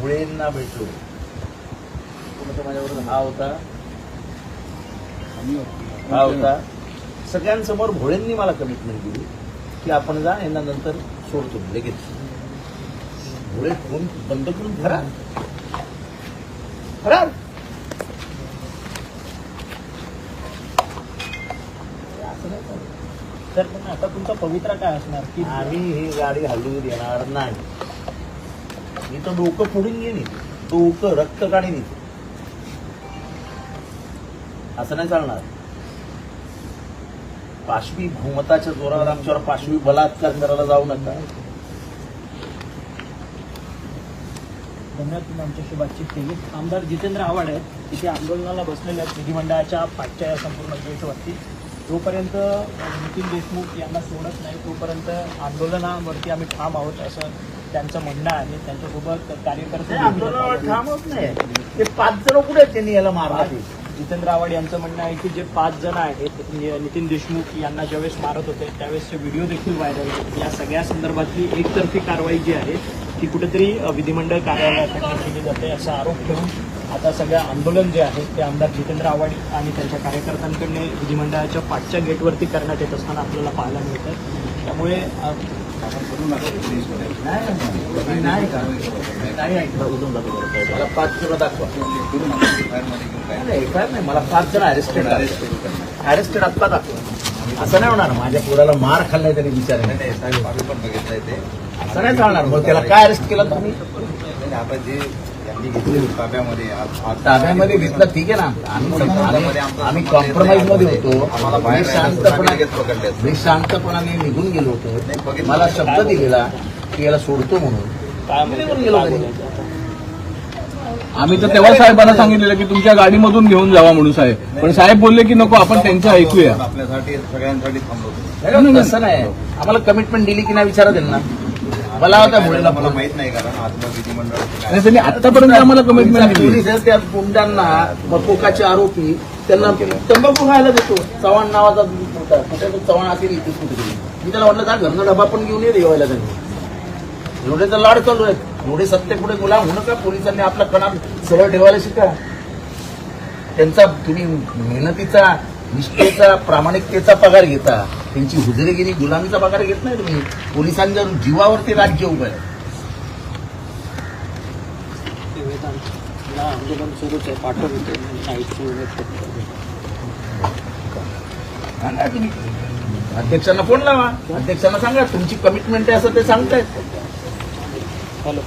भुळेंना भेटलो. माझ्याबरोबर? हा होता. हा होता. सगळ्यांसमोर भोळेंनी मला कमिटमेंट दिली की आपण जा यांना नंतर सोडतो लगेच. भोळे फोन बंद करून फरार फरार असं नाही चालत. तर पण आता तुमचा पवित्रा काय असणार? की आम्ही ही गाडी हलवू देणार नाही. मी तर डोकं फोडून घेईन डोकं रक्त काढीन इथे असं नाही चालणार. पाशवी बहुमताच्या जोरावर आमच्यावर पाशवी बलात्कार करायला जाऊ नका. धन्यवाद तुम्ही आमच्याशी बातचीत केली. आमदार जितेंद्र आव्हाड आहेत. तिथे आंदोलनाला बसलेल्या आहेत. विधिमंडळाच्या पाठच्या या संपूर्ण गेटवरती जोपर्यंत नितीन देशमुख यांना सोडत नाही तोपर्यंत आंदोलनावरती आम्ही ठाम आहोत असं त्यांचं म्हणणं आहे त्यांच्यासोबत कार्यकर्ते आंदोलनावर ठामच नाही. ते पाच जण कुठे त्यांनी याला मारला जितेंद्र आव्हाड यांचं म्हणणं आहे की जे पाच जण आहेत नितीन देशमुख यांना ज्यावेळेस मारत होते त्यावेळेसचे व्हिडिओ देखील व्हायरल होते. या सगळ्या संदर्भातली एकतर्फी कारवाई जी आहे ती कुठेतरी विधिमंडळ कार्यालयाकडे केली जाते असा आरोप ठेवून आता सगळं आंदोलन जे आहे ते आमदार जितेंद्र आव्हाड आणि त्यांच्या कार्यकर्त्यांकडे विधिमंडळाच्या पाचच्या गेटवरती करण्यात येत असताना आपल्याला पाहायला मिळतं त्यामुळे नाही मला पाच जण दाखवा नाही नाही मला पाच जण अरेस्टेड अरेस्टेड आत्ता दाखवा असं नाही होणार माझ्या पोराला मार खाल्लाय तरी विचार नाही साडे भाग पण बघितलंय ते असं नाही चालणार मग त्याला काय अरेस्ट केलं तुम्ही आपण जे यांनी घेतले ताब्यामध्ये ताब्यामध्ये घेतलं ठीक आहे ना. आम्ही कॉम्प्रोमाइजमध्ये होतो. आम्हाला मी शांतपणा मी शांतपणाने निघून गेलो नाही, होतो. मला शब्द दिलेला की याला सोडतो म्हणून. गेलो. आम्ही तर तेव्हा साहेबांना सांगितलेलं की तुमच्या गाडीमधून घेऊन जावा म्हणून साहेब. पण साहेब बोलले की नको आपण त्यांचं ऐकूया. आपल्यासाठी सगळ्यांसाठी नाही, तसं नाही. आम्हाला कमिटमेंट दिली की नाही विचारा त्यांना मला होता मुलीला मला माहीत नाही कारण आजला विधिमंडळ नाही त्यांनी आतापर्यंत आम्हाला कमिटमेंट दिली. पोलीस आहेत त्या गुंडांना मकोकाचे आरोपी त्यांना तंबाखू खायला देतो. चव्हाण नावाचा होता. कुठे तो चव्हाण असेल इथे कुठेतरी मी त्याला म्हटलं जा घरनं डबा पण घेऊन ये जेवायला त्यांनी एवढे तर लाड चालू आहेत. एवढे सत्य पुढे गुलाम होणं का पोलिसांनी आपला कणा सरळ ठेवायला शिका? त्यांचा तुम्ही मेहनतीचा निष्ठेचा प्रामाणिकतेचा पगार घेता. त्यांची हुजरेगिरी गुलामीचा पगार घेत नाही तुम्ही? पोलिसांच्या जीवावरती राज्य उभं आहे. आंदोलन सुरूच आहे पाठवत तुम्ही. अध्यक्षांना फोन लावा. अध्यक्षांना सांगा तुमची कमिटमेंट आहे असं ते सांगतायत. हॅलो.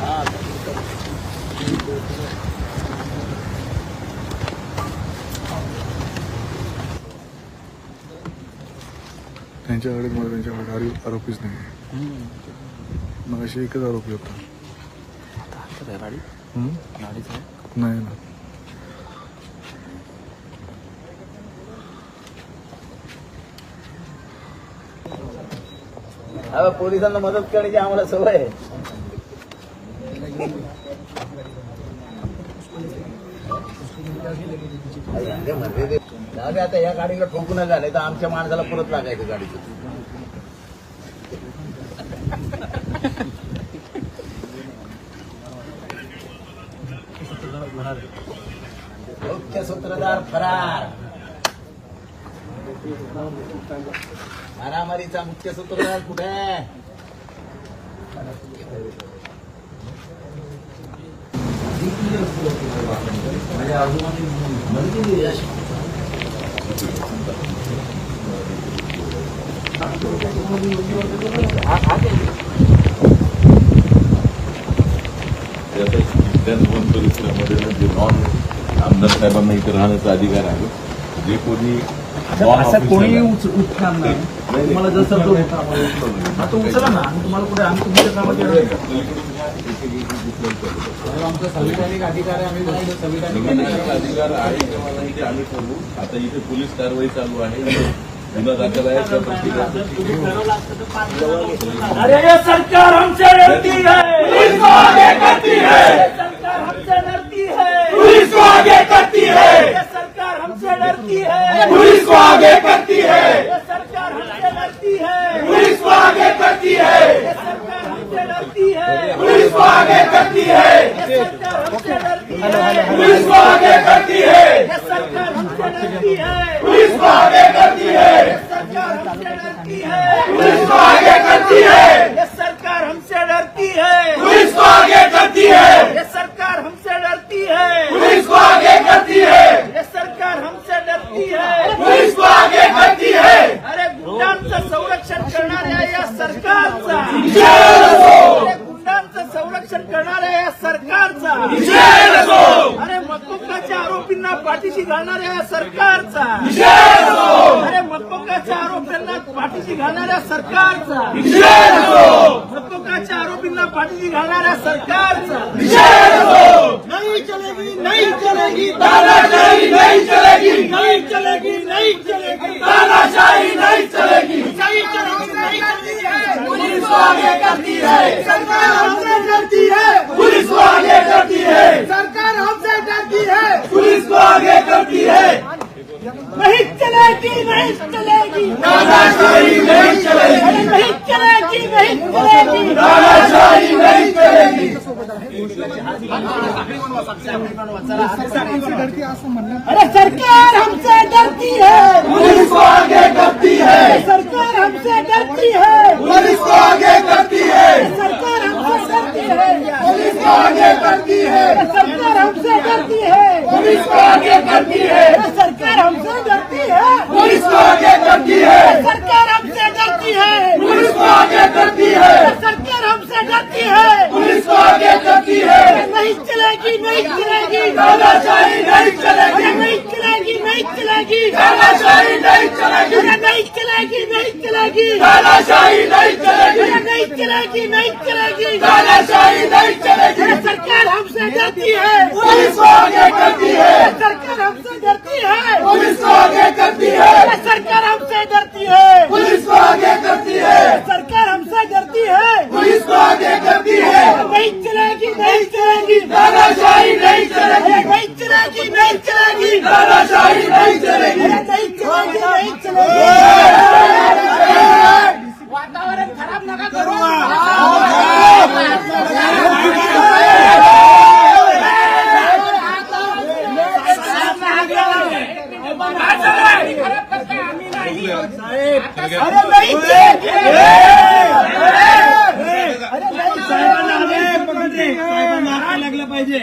हां त्यांच्याकडे मला त्यांच्याकडे आरो- आरोपीच नाही मग अशी एकच आरोपी होता. हं? नाही ना पोलिसांना मदत करण्याची आम्हाला सवय आहे अरे, मध्ये अरे आता या गाडीला ठोकून झाले तर आमच्या माणसाला परत लागायचं गाडीचं. मुख्य सूत्रधार फरार. मारामारीचा मुख्य सूत्रधार कुठे? आहे माझ्या परिसरामध्ये जे नॉन आमदार साहेबांना इथे राहण्याचा अधिकार आहे जे कोणी असं कोणी official उच- उठणार नाही. तुम्हाला जसं तो आहे. आता उचला ना आम्ही तुम्हाला कुठे आम्ही तुमच्या कामात येणार. संविधानिक अधिकार आहे किंवा नाही ते आम्ही ठरवू आता इथे पोलीस कारवाई चालू आहे अरे ये सरकार हमसे डरती है। पुलिस को आगे करती है। सरकार हमसे डरती है। पुलिस को आगे करती है। सरकार हमसे डरती है। पुलिस को आगे करती है। सरकार हमसे डरती है। पुलिस को आगे करती है। सरकार हमसे डरती है। पुलिस को आगे करती है। पुलिस को आगे करती है। सरकार हमसे डरती है। पुलिस को आगे डरती है। पुलिस को आगे करती है। ये सरकार हमसे डरती है। पुलिस को आगे करती है। पाठीशी घालणाऱ्या सरकारचा मकोकाच्या आरोपींना पाठीशी घालणाऱ्या सरकारचा नाही चलेगी नाही चलेगी। तानाशाही नाही चलेगी। नाही चलेगी नाही चलेगी। तानाशाही नहीं चलेगी। नहीं चलेगी नहीं चलेगी। पुलिस को आगे करती है। सरकार हमसे डरती है। पुलिस को आगे करती है। सरकार हमसे डरती है। पुलिस को आगे करती है। नहीं चलेगी नहीं चलेगी। तानाशाही नहीं चलेगी। नहीं चलेगी नहीं चलेगी। तानाशाही नहीं चलेगी। अरे सरकार हमसे डरती है। पुलिस को आगे करती है। सरकार हमसे डरती है। पुलिस को आगे करती है। सरकार हमसे डरती है। पुलिस आगे करती है सरकार हमसे डरती है। पुलिस को आगे करती है। सरकार हमसे डरती है। पुलिस को आगे करती है सरकार हमसे डरती है पुलिस को आगे करती है सरकार हमसे डरती है पुलिस को आगे करती है नहीं चलेगी नहीं चलेगी तानाशाही नहीं चलेगी नहीं चलेगी नहीं चलेगी तानाशाही नहीं चलेगी नहीं चलेगी नहीं चलेगी तानाशाही नहीं चलेगी नहीं चलेगी नहीं चलेगी तानाशाही नहीं चलेगी सरकार हमसे डरती है पुलिस को आगे करती है सरकार हमसे डरती है पुलिस को आगे करती है सरकार हमसे डरती है पुलिस को आगे करती है सरकार हमसे डरती है पुलिस को आगे करती है नहीं चलेगी नहीं चलेगी तानाशाही नहीं चलेगी नहीं चलेगी नहीं चलेगी तानाशाही नहीं चलेगी नहीं चलेगी नहीं चलेगी वातावरण खराब नका करू अरे नाही लागलं पाहिजे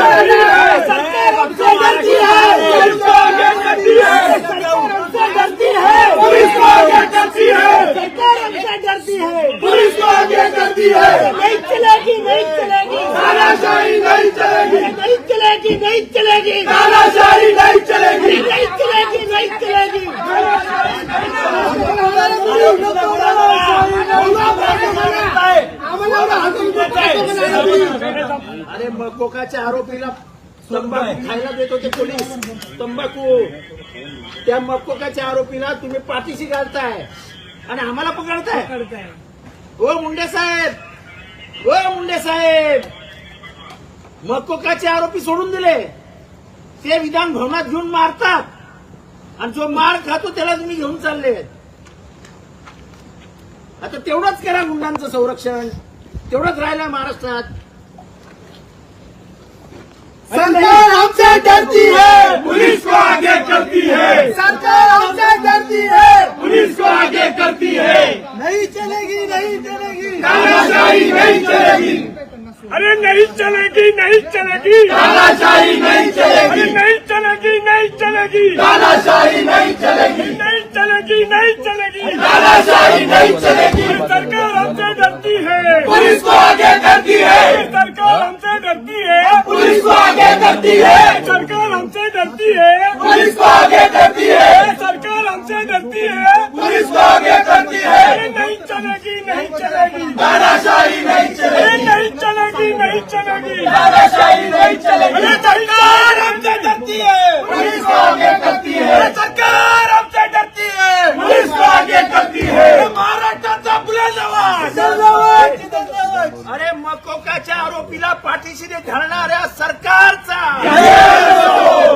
सरकार हमसे डरती है पुलिस को आगे करती है सरकार हमसे डरती है पुलिस को आगे करती है सरकार हमसे डरती है पुलिस को आगे करती है नहीं चलेगी नहीं चलेगी तानाशाही नहीं चलेगी नहीं चलेगी नहीं चलेगी तानाशाही नहीं चलेगी नहीं चलेगी नहीं चलेगी अरे मकोकाच्या आरोपीला तंबाखू खायला देत होते पोलीस. तंबाखू. त्या मकोकाच्या आरोपीला तुम्ही पाठीशी घालताय आणि आम्हाला पकडताय. हो मुंडे साहेब. हो मुंडे साहेब. मकोकाचे आरोपी सोडून दिले. ते विधान भवनात घेऊन मारतात. आणि जो मार खातो त्याला तुम्ही घेऊन चालले. आता तेवढंच करा गुंडांचं संरक्षण. तेवढंच राहिलं महाराष्ट्रात. सरकार हमसे डरती है। पुलिस को आगे करती है। सरकार हमसे डरती है। पुलिस को आगे करती है। नहीं चलेगी नहीं चलेगी। तानाशाही नहीं चलेगी। अरे नहीं चलेगी नहीं चलेगी। तानाशाही नहीं चलेगी। अरे नहीं चलेगी नहीं चलेगी। तानाशाही नहीं चलेगी। नहीं चलेगी नहीं चलेगी। तानाशाही नहीं चलेगी। सरकार हमसे डरती है। पुलिस को आगे करती है सरकार हमसे डरती है पुलिस को आगे करती है सरकार हमसे डरती है पुलिस को आगे करती है अरे नहीं चलेगी नहीं चलेगी तानाशाही नहीं अरे चलेगी नहीं चलेगी नहीं चलेगी तानाशाही नहीं चलेगी अरे सरकार हमसे डरती है पुलिस को आगे करती है अरे सरकार हमसे डरती है पुलिस को आगे करती है महाराष्ट्राचा बुलंदावा अरे मकोकाच्या आरोपीला पाठीशी घालणाऱ्या सरकारचा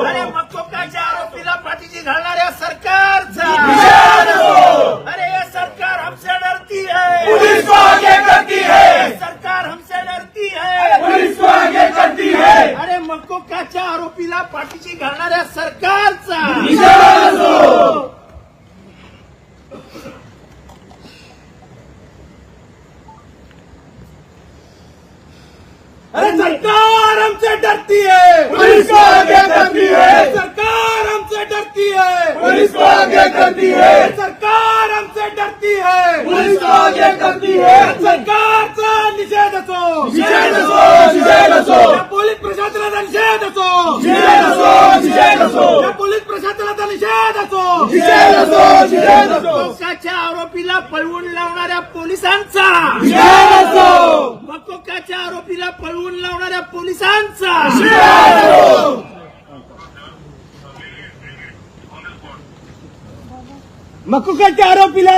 अरे मकोकाच्या आरोपीला पाठीशी घालणाऱ्या सरकारचा अरे या पुलिस को आगे करती है सरकार हमसे डरती है पुलिस को आगे करती है सरकारचा निषेध असो निषेध असो निषेध असो पोलीस प्रशासनाचा निषेध असो निषेध असो निषेध असो पोलीस प्रशासनाचा निषेध असो निषेध असो निषेध असो मकोकाच्या आरोपीला पळवून लावणाऱ्या पोलिसांचा! मकोकाच्या आरोपीला पळवून लावणाऱ्या पोलिसांचा! मकुकाच्या आरोपीला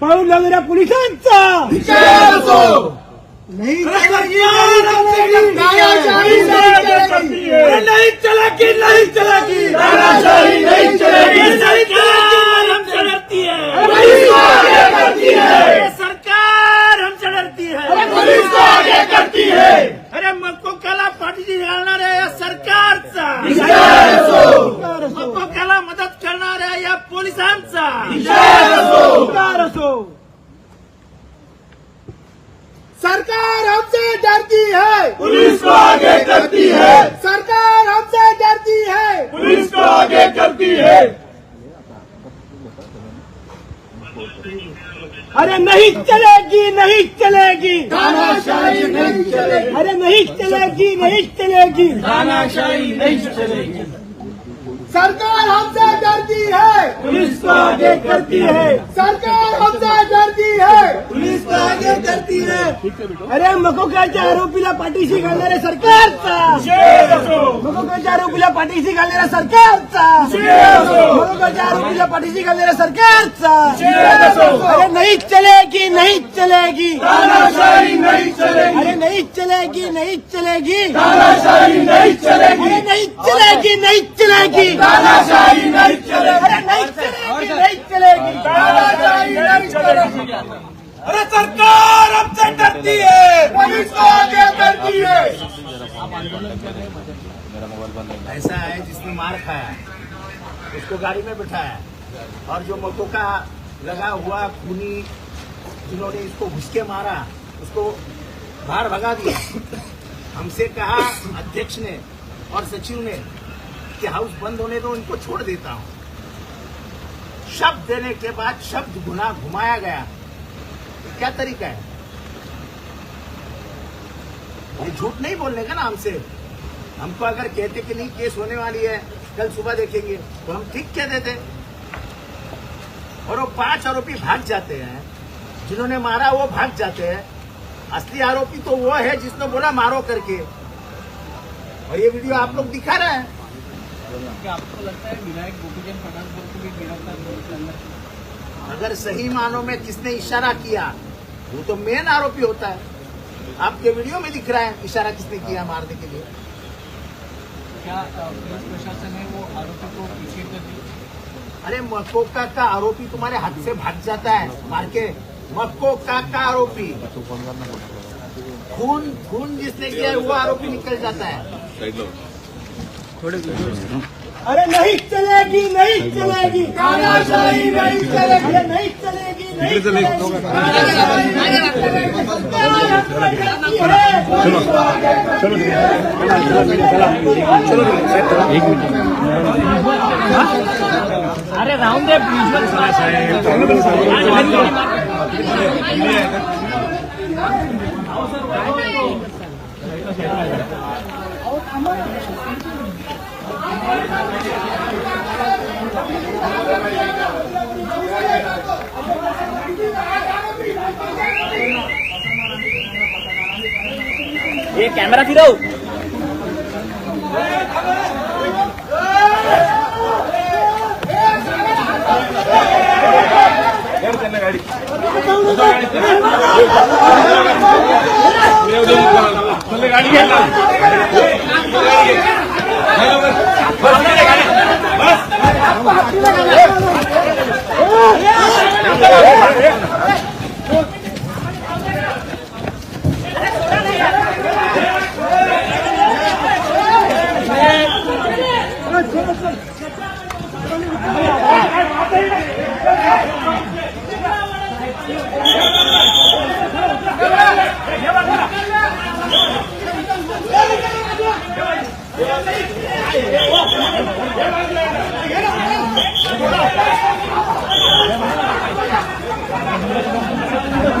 पळून लावणाऱ्या पोलिसांचा! नहीं चलेगी नहीं चलेगी नहीं चलेगी अरे मकोकाला पाठीशी घालणाऱ्या या सरकारचा। मकोकाला मदत करणाऱ्या या पोलिसांचा। सरकार असो। सरकार हमसे डरती है। पुलिस को आगे करती है सरकार हमसे डरती है पुलिस को आगे करती है अरे नहीं चलेगी नहीं चलेगी। तानाशाही नहीं चलेगी। अरे नहीं चलेगी नहीं चलेगी। तानाशाही नहीं चलेगी। सरकार हमसे डरती है। पुलिस को आगे करती है। सरकार हमसे डरती है। पुलिस को आगे करती है। अरे मकोकाच्या आरोपीला पाठीशी घालणाऱ्या सरकारचा मकोकाच्या आरोपीला पाठीशी घालणाऱ्या सरकारचा मकोकाच्या आरोपीला पाठीशी घालणाऱ्या सरकारचा अरे नहीं चलेगी नहीं चलेगी। नहीं चलेगी। अरे नहीं चलेगी नहीं चलेगी। नहीं चलेगी। नहीं चलेगी नहीं चलेगी। नहीं चलेगी। नहीं चलेगी नहीं चलेगी। नहीं चलेगी। अरे सरकार हमसे डरती है। पुलिस को आगे करती है। ऐसा है जिसने मार खाया उसको गाड़ी में बिठाया और जो मकोका लगा हुआ खूनी जिन्होंने इसको घुस के मारा उसको बाहर भगा दिया। हमसे कहा अध्यक्ष ने और सचिव ने कि हाउस बंद होने दो इनको छोड़ देता हूँ। शब्द देने के बाद शब्द गुना घुमाया गया। तो क्या तरीका है? ये झूठ नहीं बोलने का ना हमसे हमको अगर कहते कि नहीं, केस होने वाली है, कल सुबह देखेंगे तो हम ठीक कह देते। और वो पाँच आरोपी भाग जाते हैं। जिन्होंने मारा, वो भाग जाते हैं। असली आरोपी तो वो है जिसने बोला, मारो करके। और ये वीडियो आप लोग दिखा रहे हैं। अगर सही मानों में किसने इशारा किया वो तो मेन आरोपी होता है। आपके वीडियो में दिख रहा है इशारा किसने किया मारने के लिए। क्या पुलिस प्रशासन वो आरोपी को अरे मकोका का आरोपी तुम्हारे हाथ से भाग जाता है मार के। मकोका का आरोपी। खून खून जिसने किया है वो आरोपी निकल जाता है। अरे नहीं चलेगी नहीं चलेगी। नहीं चलेगी नहीं चलेगी नहीं चलेगी। अरे राहून दे ये कॅमेरा फिरव गाडी गाडी बस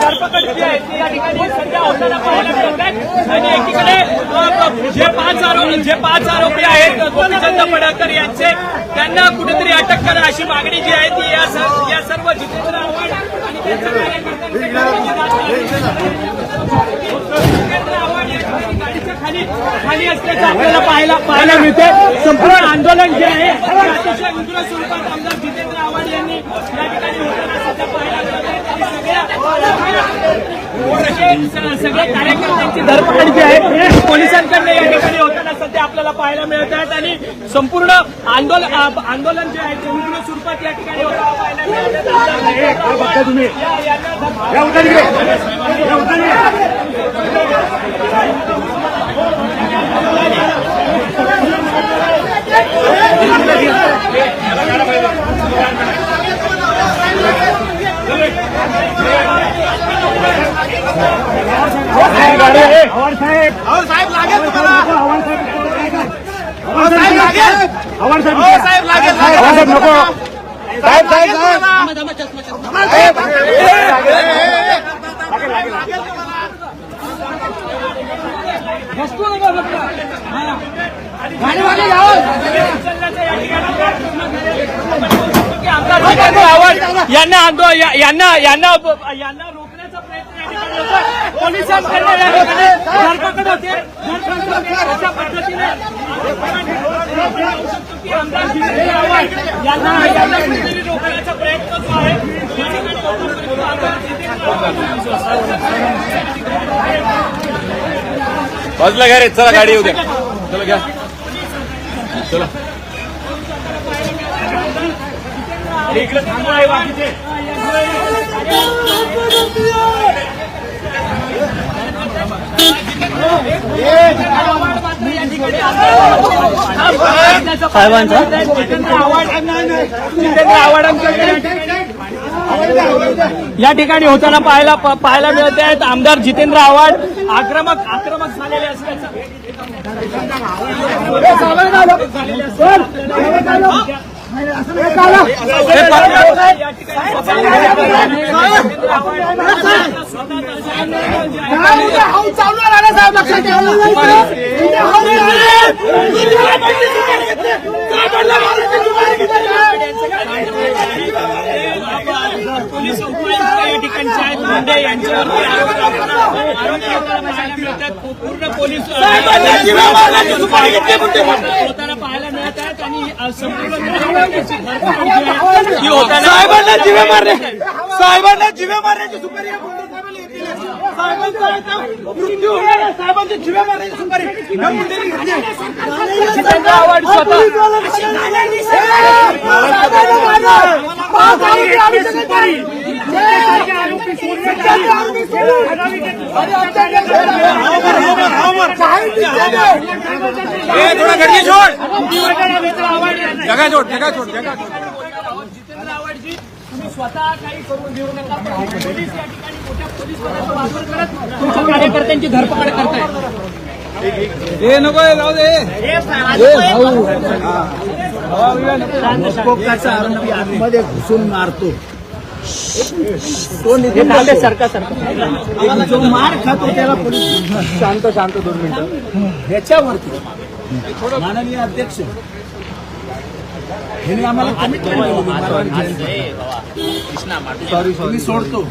धरपकड जी आहे ती या ठिकाणी सध्या होताना पाहायला मिळत आहे आणि एकीकडे जे पाच आरोपी जे पाच आरोपी आहेत गोपीचंद पडळकर यांचे त्यांना कुठेतरी अटक करा अशी मागणी जी आहे ती या या सर्व जितेंद्र आव्हाड आणि त्यांच्या कार्यकर्त्यांकडे खाली खाली असल्याचं आपल्याला पाहायला पाहायला मिळते. संपूर्ण आंदोलन जे आहे अतिशय उग्र स्वरूपात आमदार जितेंद्र आव्हाड यांनी या ठिकाणी होताना पाहायला सगळ्या सगळे सगळे कार्यकर्त्यांची धरपकड जी आहे पोलिसांकडनं या ठिकाणी होताना सध्या आपल्याला पाहायला मिळत आहेत आणि संपूर्ण आंदोलन आंदोलन जे आहे ते उग्र स्वरूपात या ठिकाणी होताना पाहायला मिळत आहे. या- यांना यांना आंदोलन या- यांना यांना यांना रोखण्याचा प्रयत्न या ठिकाणी होता. धरपकड. अशा पद्धतीने. आमदार आव्हाड यांना रोखण्याचा प्रयत्न जो आहे या ठिकाणी बाजूला घ्या रे चला गाडी येऊ द्या. चला घ्या. चला. इकडे थांबा आहे बाकीचे. साहेबांचा जितेंद्र आव्हाड जितेंद्र आव्हाडांकडे या ठिकाणी होताना पाहायला पाहायला मिळत आहेत आमदार जितेंद्र आव्हाड आक्रमक आक्रमक झालेले असल्याचं चालू राहणार साहेब लक्षात पोलीस मुंडे करताना पाहायला मिळत आहेत. पूर्ण पोलीस होताना पाहायला मिळत आहेत आणि संपूर्ण साहेबांना जिवे मारले. साहेबांना जिवे मारण्याची सुपारी या मुंडे साहेबांना घेतलेली आहे. साहेबांचा मृत्यू होणार आहे. साहेबांची जिवे मारण्याची सुपारी या मुंडेने घेतली आहे. जितेंद्र आव्हाड स्वतः थोडा गर्दी छोड जगा छोड जगा छोड जगा जितेंद्र आव्हाडजी तुम्ही स्वतः काही करून घेऊ नका पण पोलीस या ठिकाणी मोठ्या पोलीस बलाचा वापर करत तुमच्या कार्यकर्त्यांची धरपकड करतायत हे नको जाऊ दे. मध्ये घुसून मारतो. तो नाते सरका सरका जो मार खातो त्याला पोलीस शांत शांत दोन मिनिटं. ह्याच्यावरती माननीय अध्यक्ष आम्हाला कमिटमेंट मारवाडी. सॉरी तुम्ही सोडतो.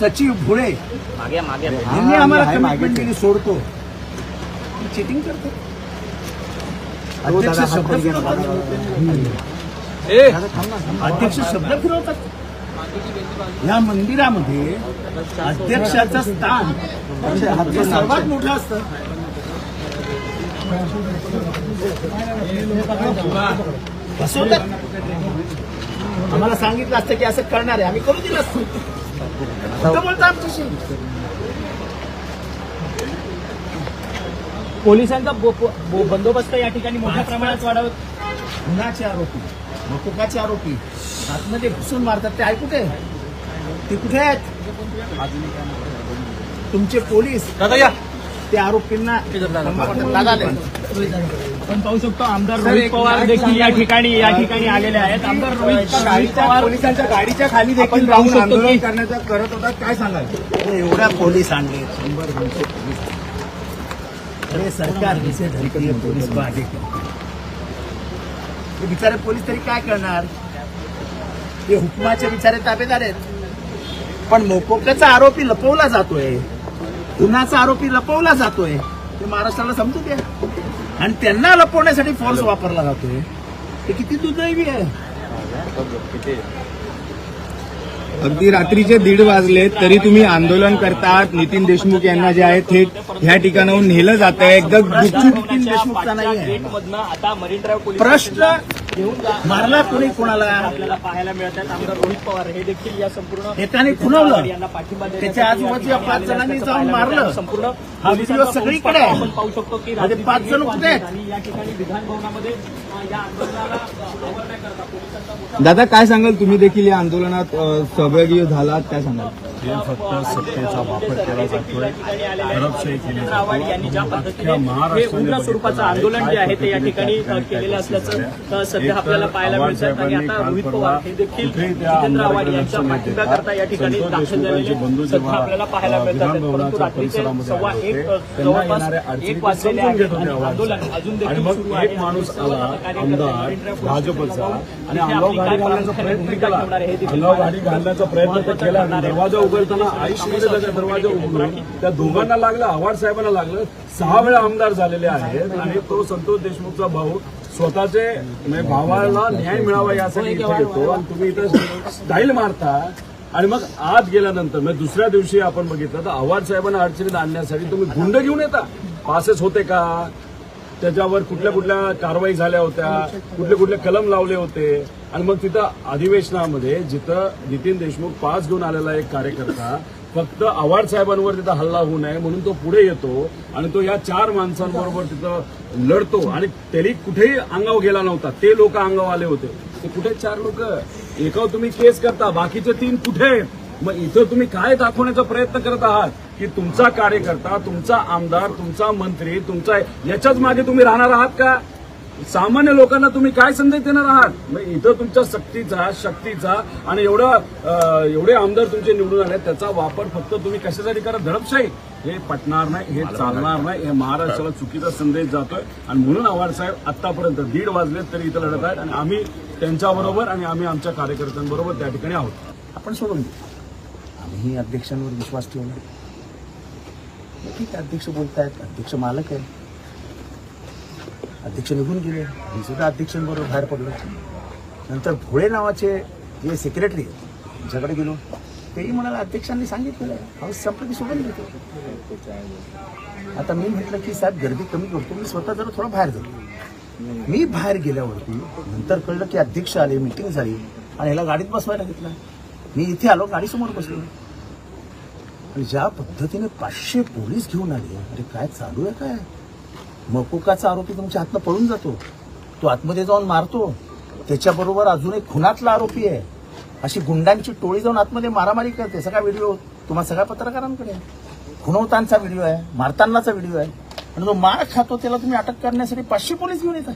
सचिव भुळे. मागे मागे. यांनी आम्हाला कमिटमेंट दिली सोडतो. चिटिंग करतो. अध्यक्ष शब्द फिरवतात. अध्यक्ष शब्द फिरवतात. या मंदिरामध्ये अध्यक्षाचं स्थान सर्वात मोठं असतं. आम्हाला सांगितलं असतं की असं करणार आहे. आम्ही करू दिलं असतं. बोलता आमच्याशी. पोलिसांचा बंदोबस्त या ठिकाणी मोठ्या प्रमाणात वाढवत खुनाचे आरोपी? मकुकाचे आरोपी? आतमध्ये घुसून मारतात. ते कुठे ते कुठे आहेत? तुमचे पोलीस ते आरोपींना दादा आले. आपण पाहू शकतो आमदार रोहित पवार देखील या ठिकाणी या ठिकाणी आलेले आहेत. आमदार रोहित रोहित पवार पोलिसांच्या गाडीच्या खाली देखील राहून शकतो आंदोलन करण्याचा करत होता. काय सांगाल? अरे एवढ्या पोलीस आणले. शंभर दोनशे पोलीस अरे सरकार जिसे धरती है पोलीस बिचारे पोलीस तरी काय करणार? ते हुकमाचे बिचारे ताबेदार आहेत. पण मोकोकाचा आरोपी लपवला जातोय. गुन्हाचा आरोपी लपवला जातोय. ते महाराष्ट्राला समजू द्या. आणि त्यांना लपवण्यासाठी फोर्स वापरला जातोय. ते किती दुर्दैवी आहे. अगदी रात्रीचे दीड वाजले तरी तुम्ही आंदोलन करतात. नितीन देशमुख यांना जे आहे थेट ह्या ठिकाणाहून नेलं जात आहे एकदम नितीन देशमुखचा नाही आहे प्रश्न मारला कोणी कोणाला? आपल्याला पाहायला मिळत आहेत आमदार रोहित पवार हे देखील या संपूर्ण एकाने खुणवलं. यांना पाठिंबा त्याच्या आजूबाजूच्या या पाच जणांनी जाऊन मारलं. संपूर्ण हा व्हिडिओ सगळीकडे आहे. आपण पाहू शकतो की रात्री पाच जण कुठे आहेत? वाजले आणि या ठिकाणी विधान भवनामध्ये अ, या आंदोलनाला अ, आवरण्याकरता पोलिसांचा मोठा दादा काय सांगाल? तुम्ही देखील या आंदोलनात सहभागी झालात? काय सांगाल? हे फक्त सत्तेचा वापर केला जातोय. दडपशाही केली जाते. यांनी ज्या पद्धतीने हे उग्र स्वरूपाचं आंदोलन जे आहे ते या ठिकाणी केलेलं असल्याचं सध्या आपल्याला पाहायला मिळतं आणि आता रोहित पवार हे देखील जितेंद्र आव्हाड यांच्या पाठिंब्याकरता या ठिकाणी दाखल झालेले सध्या आपल्याला पाहायला मिळतात. परंतु रात्रीचे सव्वा एक अ, जवळपास एक वाजलेले आहेत. आणि आंदोलन अजून देखील सुरू आहे. माणूस आला, आमदार, भाजपचा, आणि गाडी घालण्याचा प्रयत्न केला. गाडी घालण्याचा प्रयत्न तर केला. दरवाजा उघडताना आयुष्यमध्ये त्याचा दरवाजा उघडून त्या दोघांना लागलं आव्हाड साहेबांना लागलं. सहा वेळा आमदार झालेले आहेत आणि तो संतोष देशमुखचा भाऊ स्वतःचे म्हणजे भावाला न्याय मिळावा यासाठी इथे येतो. आणि तुम्ही इथं स्टाईल मारता. आणि मग आत गेल्यानंतर म्हणजे दुसऱ्या दिवशी आपण बघितलं तर आव्हाड साहेबांना अडचणीत आणण्यासाठी तुम्ही गुंड घेऊन येता. पासेस होते का? त्याच्यावर कुठल्या कुठल्या कारवाई झाल्या होत्या? कुठले कुठले कलम लावले होते? आणि मग तिथं अधिवेशनामध्ये जिथं नितीन देशमुख पास घेऊन आलेला एक कार्यकर्ता फक्त आव्हाड साहेबांवर तिथं हल्ला होऊ नये म्हणून तो पुढे येतो आणि तो या चार माणसांबरोबर तिथं लढतो. आणि त्यांनी कुठेही अंगाव गेला नव्हता. ते लोक अंगाव आले होते. ते कुठे चार लोक? एकावर तुम्ही केस करता बाकीचे तीन कुठे? मग इथं तुम्ही काय दाखवण्याचा प्रयत्न करत आहात? की तुमचा कार्यकर्ता तुमचा आमदार तुमचा मंत्री तुमचा याच्याच मागे तुम्ही राहणार आहात का? सामान्य लोकांना तुम्ही काय संदेश देणार आहात? मग इथं तुमच्या शक्तीचा शक्तीचा आणि एवढा एवढे आमदार तुमचे निवडून आले त्याचा वापर फक्त तुम्ही कशासाठी करा धडपशाही? हे पटणार नाही हे चालणार नाही हे महाराष्ट्राला चुकीचा संदेश जातोय. आणि म्हणून आव्हाड साहेब आतापर्यंत दीड वाजलेत तरी इथं लढत आहेत. आणि आम्ही त्यांच्याबरोबर आणि आम्ही आमच्या कार्यकर्त्यांबरोबर त्या ठिकाणी आहोत. आपण सोडून देऊ आम्ही अध्यक्षांवर विश्वास ठेवला. ठीक आहे अध्यक्ष बोलतायत अध्यक्ष मालक आहे. अध्यक्ष निघून गेले. मी सुद्धा अध्यक्षांबरोबर बाहेर पडलो. नंतर भोळे नावाचे जे सेक्रेटरी त्यांच्याकडे गेलो. तेही म्हणाला अध्यक्षांनी सांगितलेलं आहे. हाऊस संपलं की सोडून देतो. आता मी म्हटलं की साहेब गर्दी कमी करतो. मी स्वतः जरा थोडं बाहेर जातो. मी बाहेर गेल्यावरती नंतर कळलं की अध्यक्ष आले मिटिंग झाली आणि याला गाडीत बसवायला घेतलं. मी इथे आलो गाडीसमोर बसलो. आणि ज्या पद्धतीने पाचशे पोलीस घेऊन आले अरे काय चालू आहे काय? मकोकाचा आरोपी तुमच्या हातनं पळून जातो. तो आतमध्ये जाऊन मारतो. त्याच्याबरोबर अजून एक खुनातला आरोपी आहे. अशी गुंडांची टोळी जाऊन आतमध्ये मारामारी करते. सगळा व्हिडिओ तुम्हा सगळ्या पत्रकारांकडे खुणवतांचा व्हिडिओ आहे मारतानाचा व्हिडिओ आहे. आणि जो मार खातो त्याला तुम्ही अटक करण्यासाठी पाचशे पोलीस घेऊन येतात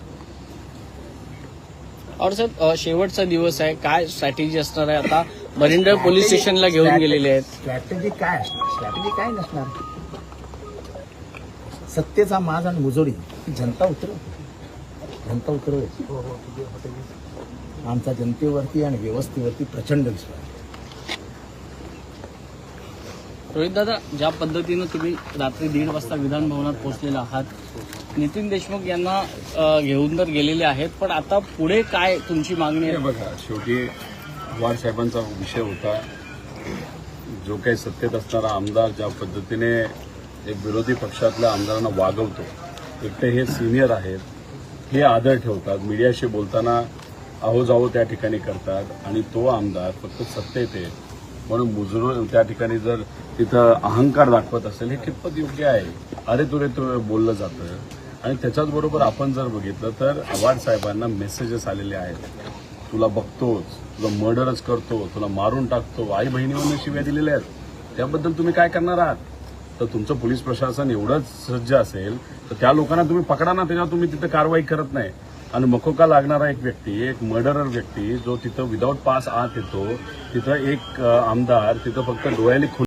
और साहेब अ, शेवटचा दिवस आहे. काय स्ट्रॅटेजी असणार आहे आता? मरिंडर पोलीस स्टेशनला घेऊन गेलेले आहेत. स्ट्रॅटेजी काय असणार? स्ट्रॅटेजी काय नसणार? सत्तेचा माज आणि मुजोरी जनता उतरव. जनता उतरवेल आमचा जनतेवरती आणि व्यवस्थेवरती प्रचंड विश्वास आहे. रोहित दादा ज्या पद्धतीनं तुम्ही रात्री दीड वाजता विधान भवनात पोहोचलेला आहात नितीन देशमुख यांना घेऊन तर गेलेले आहेत पण आता पुढे काय तुमची मागणी आहे? बघा शेवटी पवार साहेबांचा विषय होता. जो काही सत्तेत असणारा आमदार ज्या पद्धतीने एक विरोधी पक्षातल्या आमदारांना वागवतो एकटे हे सिनियर आहेत हे आदर ठेवतात मीडियाशी बोलताना आहो जाओ त्या ठिकाणी करतात आणि तो आमदार फक्त सत्तेत आहे म्हणून मुजरून त्या ठिकाणी जर तिथं अहंकार दाखवत असेल हे कितपत योग्य आहे? अरे तुरे तुरे बोललं जातं. आणि त्याच्याच बरोबर आपण जर बघितलं तर आव्हाड साहेबांना मेसेजेस आलेले आहेत. तुला बघतोच तुला मर्डरच करतो तुला मारून टाकतो आई बहिणीवरून शिव्या दिलेल्या आहेत. त्याबद्दल तुम्ही काय करणार आहात? तर तुमचं पोलीस प्रशासन एवढंच सज्ज असेल तर त्या लोकांना तुम्ही पकडा ना त्याच्यावर तुम्ही तिथं कारवाई करत नाही. आणि मकोका लागणारा एक व्यक्ती एक मर्डरर व्यक्ती जो तिथं विदाऊट पास आत येतो तिथं एक आमदार तिथं फक्त डोळ्याने